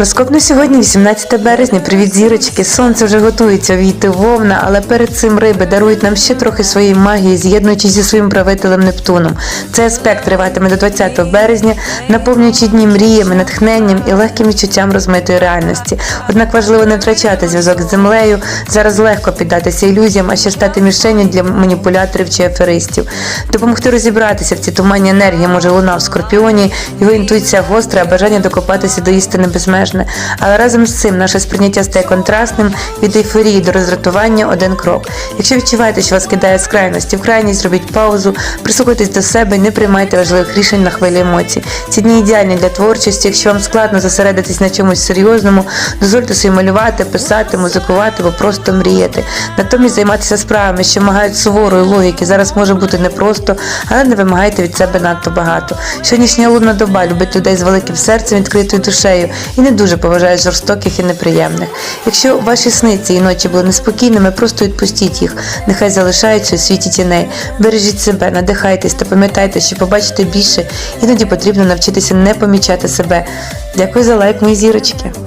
Розкоп на сьогодні 18 березня. Привіт, зірочки. Сонце вже готується війти вовна, але перед цим риби дарують нам ще трохи своєї магії, з'єднуючись зі своїм правителем Нептуном. Цей аспект триватиме до 20 березня, наповнюючи дні мріями, натхненням і легким відчуттям розмитої реальності. Однак важливо не втрачати зв'язок з землею. Зараз легко піддатися ілюзіям, а ще стати мішенню для маніпуляторів чи аферистів. Допомогти розібратися в цій туманній енергії може луна в скорпіоні, його інтуїція гостра, бажання докопатися до істини безмежне. Але разом з цим наше сприйняття стає контрастним від ейфорії до роздратування один крок. Якщо відчуваєте, що вас кидає з крайності в крайність, зробіть паузу, прислухайтесь до себе і не приймайте важливих рішень на хвилі емоцій. Ці дні ідеальні для творчості. Якщо вам складно зосередитись на чомусь серйозному, дозвольте собі малювати, писати, музикувати або просто мріяти. Натомість займатися справами, що вимагають суворої логіки, зараз може бути непросто, але не вимагайте від себе надто багато. Сьогоднішня лунна доба любить людей з великим серцем, відкритою душею і не дуже поважають жорстоких і неприємних. Якщо ваші сни цієї ночі були неспокійними, просто відпустіть їх, нехай залишаються у світі тіней. Бережіть себе, надихайтесь та пам'ятайте, що побачите більше, іноді потрібно навчитися не помічати себе. Дякую за лайк, мої зірочки.